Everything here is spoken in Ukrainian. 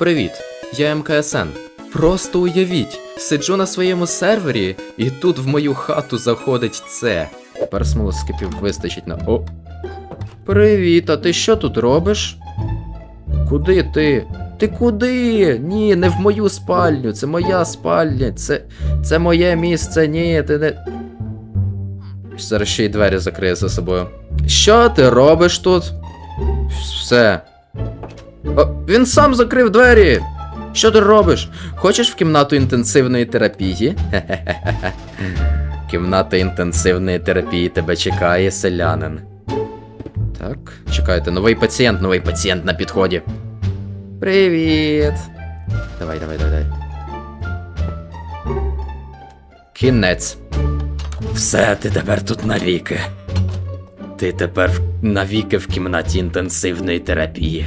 Привіт, я МКСН. Просто уявіть, сиджу на своєму сервері, і тут в мою хату заходить це. Тепер смолоскипів вистачить на. О. Привіт, а ти що тут робиш? Куди ти? Ти куди? Ні, не в мою спальню, це моя спальня, це. Це моє місце, ні, ти не. Зараз ще й двері закриє за собою. Що ти робиш тут? Все. О, він сам закрив двері. Що ти робиш? Хочеш в кімнату інтенсивної терапії? Хе-хе-хе. Кімната інтенсивної терапії тебе чекає, селянин. Так, чекайте, новий пацієнт, новий пацієнт на підході. Привіт. Давай, давай, давай, давай. Кінець. Все, ти тепер тут навіки. Ти тепер навіки в кімнаті інтенсивної терапії.